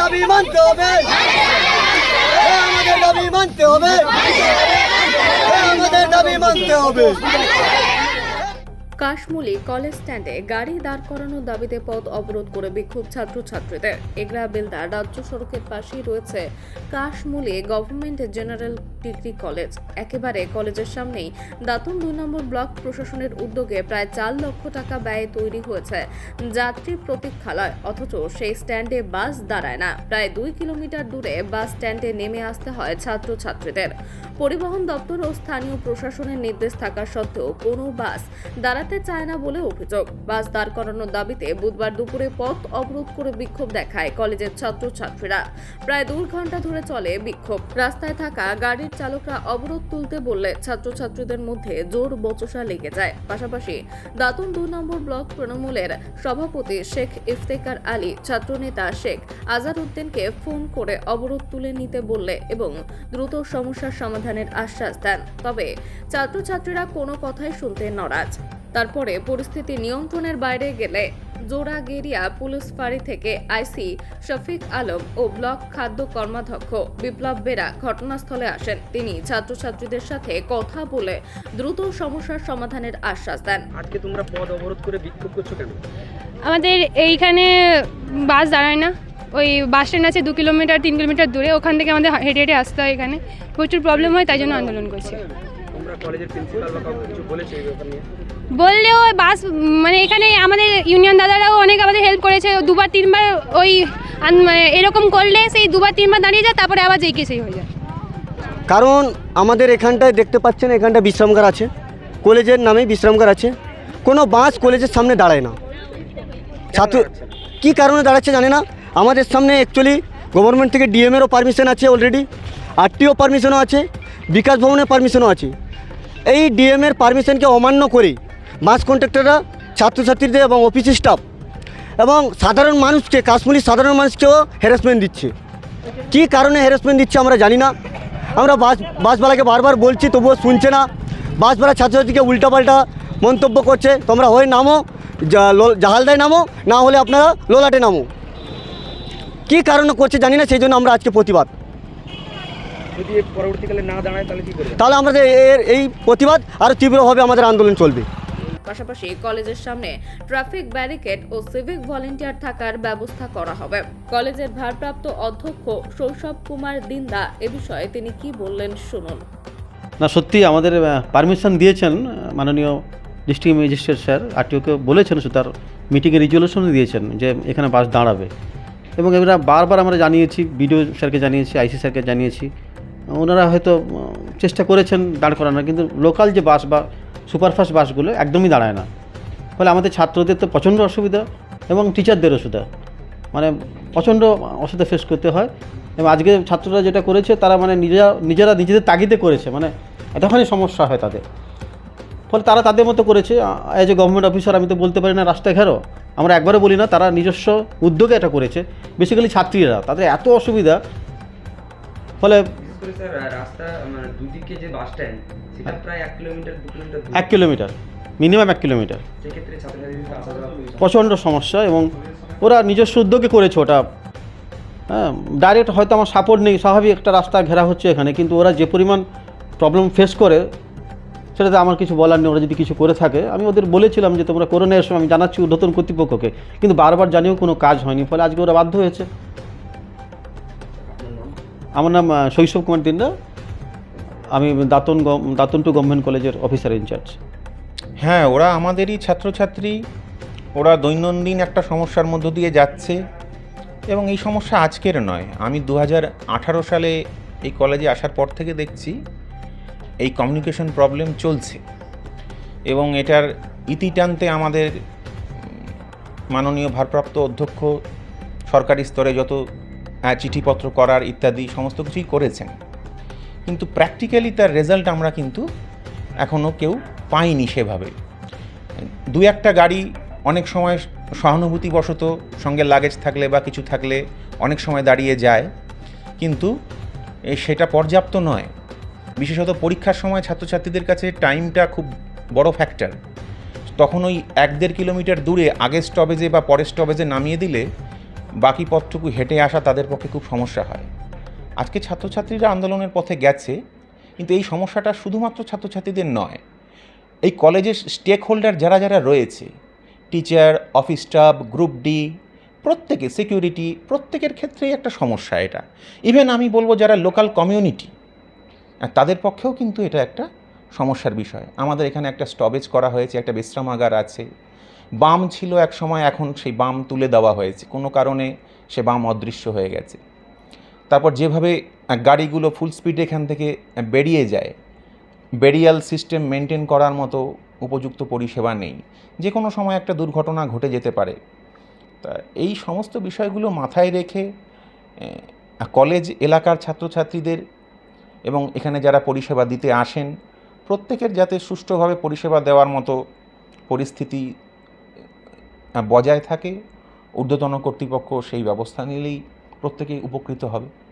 দাবি মানতে হবে। এ আমাদের দাবি মানতে হবে। এ আমাদের দাবি মানতে হবে। কাশমুলি কলেজ স্ট্যান্ডে গাড়ি দাঁড় করানোর দাবিতে পথ অবরোধ করে বিক্ষোভ ছাত্রছাত্রীদের। এগরা বেলদা রাজ্য সড়কের পাশেই রয়েছে Kashmuli government general degree college. একেবারে কলেজের সামনেই দাতন দুই নম্বর ব্লক প্রশাসনের উদ্যোগে প্রায় চার লক্ষ টাকা ব্যয়ে তৈরি হয়েছে যাত্রী প্রতীক্ষালয়, অথচ সেই স্ট্যান্ডে বাস দাঁড়ায় না। প্রায় দুই কিলোমিটার দূরে বাস স্ট্যান্ডে নেমে আসতে হয় ছাত্রছাত্রীদের। পরিবহন দপ্তর ও স্থানীয় প্রশাসনের নির্দেশ থাকা সত্ত্বেও কোনো বাস দাঁড়াতে চায় না বলে অভিযোগ। বাস দাঁড় করানোর দাবিতে বুধবার দুপুরে পথ অবরোধ করে বিক্ষোভ দেখায় কলেজের ছাত্রছাত্রীরা। প্রায় দুই ঘণ্টা ধরে চলে বিক্ষোভ। রাস্তায় থাকা গাড়ির চালকরা অবরোধ তুলতে বললে ছাত্রছাত্রীদের মধ্যে জোর বচসা লেগে যায়। পাশাপাশি দাতুন দুই নম্বর ব্লক তৃণমূলের সভাপতি শেখ ইফতেকার আলী, ছাত্রনেতা শেখ আজার উদ্দিনকে ফোন করে অবরোধ তুলে নিতে বললে এবং দ্রুত সমস্যার সমাধানের আশ্বাস দেন। তবে ছাত্রছাত্রীরা কোনো কথাই শুনতে নারাজ। তারপরে পরিস্থিতি নিয়ন্ত্রণের বাইরে গেলে জোড়াগেরিয়া পুলিশ ফাঁড়ি থেকে আইসি শফিক আলম ও ব্লক খাদ্য কর্মাধ্যক্ষ বিপ্লব বেরা ঘটনাস্থলে আসেন। তিনি ছাত্রছাত্রীদের সাথে কথা বলে দ্রুত সমস্যার সমাধানের আশ্বাস দেন। আজকে তোমরা পদ অবরোধ করে বিক্ষোভ করছ কেন? আমাদের এইখানে বাস দাঁড়ায় না। ওই বাস স্ট্যান্ড আছে দু কিলোমিটার তিন কিলোমিটার দূরে ওখান থেকে আমাদের হেঁটে হেঁটে আসতে হয় এখানে। প্রচুর প্রবলেম হয় তাই জন্য আন্দোলন করছি। তোমরা কলেজের প্রিন্সিপাল বা কাউকে কিছু বলেছে এই ব্যাপার নিয়ে? বললেও বাস মানে এখানে আমাদের ইউনিয়ন দাদারাও অনেক আমাদের হেল্প করেছে দুবার তিনবার ওই মানে এরকম করলে সেই দুবার তিনবার দাঁড়িয়ে যায় তারপরে আবার যেই কে সেই হয়ে যায়। কারণ আমাদের এখানটায় দেখতে পাচ্ছেন এখানটা বিশ্রামগার আছে। কলেজের নামে বিশ্রামগার আছে। কোনো বাস কলেজের সামনে দাঁড়ায় না। ছাত্র কী কারণে দাঁড়াচ্ছে জানে না? আমাদের সামনে অ্যাকচুয়ালি গভর্নমেন্ট থেকে ডিএমেরও পারমিশন আছে অলরেডি আরটিও পারমিশনও আছে, বিকাশ ভবনের পারমিশনও আছে। এই ডিএমের পারমিশনকে অমান্য করে বাস কন্ট্রাক্টররা ছাত্রছাত্রীদের এবং অফিস স্টাফ এবং সাধারণ মানুষকে কাশ্মীরি সাধারণ মানুষকেও হ্যারাসমেন্ট দিচ্ছে। কী কারণে হ্যারাসমেন্ট দিচ্ছে আমরা জানি না। আমরা বাস, বাসওয়ালাকে বারবার বলছি, তবুও শুনছে না। বাসওয়ালা ছাত্রছাত্রীকে উল্টাপাল্টা মন্তব্য করছে, তোমরা হয় নামো জাহালদায় নামো, না হলে আপনারা লোলাটে নামো। কী কারণে করছে জানি না সেই জন্য আমরা আজকে প্রতিবাদ। যদি পরবর্তীকালে না দাঁড়ায় তাহলে কি করবে? তাহলে আমাদের এর এই প্রতিবাদ আরও তীব্রভাবে আমাদের আন্দোলন চলবে। পাশাপাশি কলেজের সামনে ট্রাফিক ব্যারিকেড ও সিভিক ভলেন্টিয়ার থাকার ব্যবস্থা করা হবে। কলেজের ভারপ্রাপ্ত অধ্যক্ষ শৈশব কুমার দিন্দা এ বিষয়ে তিনি কি বললেন শুনুন। না সত্যি আমাদের পারমিশন দিয়েছেন মাননীয় ডিস্ট্রিক্ট ম্যাজিস্ট্রেট স্যার। আরটিওকে বলেছেন সে তার মিটিংয়ে রিজলিউশন দিয়েছেন যে এখানে বাস দাঁড়াবে। এবং এরা বারবার আমরা জানিয়েছি, বিডিও স্যারকে জানিয়েছি, আইসি স্যারকে জানিয়েছি। ওনারা হয়তো চেষ্টা করেছেন দাঁড় করানোর, কিন্তু লোকাল যে বাস বা সুপারফাস্ট বাসগুলো একদমই দাঁড়ায় না। ফলে আমাদের ছাত্রদের তো প্রচণ্ড অসুবিধা এবং টিচারদের অসুবিধা। মানে প্রচণ্ড অসুবিধা ফেস করতে হয়। এবং আজকে ছাত্ররা যেটা করেছে, তারা মানে নিজেরা নিজেরা নিজেদের তাগিদে করেছে। মানে এতখানি সমস্যা হয় তাদের। ফলে তারা তাদের মতো করেছে। এজ এ গভর্নমেন্ট অফিসার আমি তো বলতে পারি না রাস্তায় ঘেরো আমরা একবারও বলি না তারা নিজস্ব উদ্যোগে এটা করেছে। বেসিক্যালি ছাত্রীরা তাদের এত অসুবিধা। ফলে মানে দুদিকে যে বাস স্ট্যান্ড সেটা প্রায় এক কিলোমিটার মিনিমাম এক কিলোমিটার প্রচণ্ড সমস্যা এবং ওরা নিজস্ব উদ্যোগে করেছে ওটা। হ্যাঁ ডাইরেক্ট হয়তো আমার সাপোর্ট নেই স্বাভাবিক একটা রাস্তা ঘেরা হচ্ছে এখানে কিন্তু ওরা যে পরিমাণ প্রবলেম ফেস করে সেটাতে আমার কিছু বলার নেই, ওরা যদি কিছু করে থাকে। আমি ওদের বলেছিলাম যে তোমরা করোনা এসো, আমি জানাচ্ছি ঊর্ধ্বতন কর্তৃপক্ষকে। কিন্তু বারবার জানিয়েও কোনো কাজ হয়নি, ফলে আজকে ওরা বাধ্য হয়েছে। আমার নাম শৈশব কুমার দিন্দা আমি দাতন দাতন টু গভর্নমেন্ট কলেজের অফিসার ইনচার্জ হ্যাঁ ওরা আমাদেরই ছাত্রছাত্রী। ওরা দৈনন্দিন একটা সমস্যার মধ্য দিয়ে যাচ্ছে। এবং এই সমস্যা আজকের নয়। আমি দু সালে এই কলেজে আসার পর থেকে দেখছি এই কমিউনিকেশন প্রবলেম চলছে। এবং এটার ইতি টানতে আমাদের মাননীয় ভারপ্রাপ্ত অধ্যক্ষ, সরকারি স্তরে যত চিঠিপত্র করার ইত্যাদি সমস্ত কিছুই করেছেন। কিন্তু প্র্যাকটিক্যালি তার রেজাল্ট আমরা কিন্তু এখনও কেউ পাইনি সেভাবে। দু একটা গাড়ি অনেক সময় সহানুভূতিবশত সঙ্গে লাগেজ থাকলে বা কিছু থাকলে অনেক সময় দাঁড়িয়ে যায়। কিন্তু সেটা পর্যাপ্ত নয়। বিশেষত পরীক্ষার সময় ছাত্রছাত্রীদের কাছে টাইমটা খুব বড় ফ্যাক্টর। তখন ওই এক দেড় কিলোমিটার দূরে আগের স্টপেজে বা পরের স্টপেজে নামিয়ে দিলে বাকি পথটুকু হেঁটে আসা তাদের পক্ষে খুব সমস্যা হয়। আজকে ছাত্রছাত্রীরা আন্দোলনের পথে গেছে, কিন্তু এই সমস্যাটা শুধুমাত্র ছাত্রছাত্রীদের নয়। এই কলেজের স্টেক হোল্ডার যারা যারা রয়েছে teacher office staff group D প্রত্যেকে সিকিউরিটি প্রত্যেকের ক্ষেত্রেই একটা সমস্যা এটা। ইভেন আমি বলব যারা লোকাল কমিউনিটি তাদের পক্ষেও কিন্তু এটা একটা সমস্যার বিষয়। আমাদের এখানে একটা স্টপেজ করা হয়েছে, একটা বিশ্রামাগার আছে। বাম ছিল এক সময়, এখন সেই বাম তুলে দেওয়া হয়েছে। কোনো কারণে সে বাম অদৃশ্য হয়ে গেছে। তারপর যেভাবে গাড়িগুলো ফুল স্পিডে এখান থেকে বেরিয়ে যায় বেরিয়াল সিস্টেম মেনটেন করার মতো উপযুক্ত পরিষেবা নেই। যে কোনো সময় একটা দুর্ঘটনা ঘটে যেতে পারে। তা এই সমস্ত বিষয়গুলো মাথায় রেখে কলেজ এলাকার ছাত্রছাত্রীদের এবং এখানে যারা পরিষেবা দিতে আসেন, প্রত্যেকের যাতে সুষ্ঠুভাবে পরিষেবা দেওয়ার মতো পরিস্থিতি বজায় থাকে, ঊর্ধ্বতন কর্তৃপক্ষ সেই ব্যবস্থা নিলেই প্রত্যেকেই উপকৃত হবে।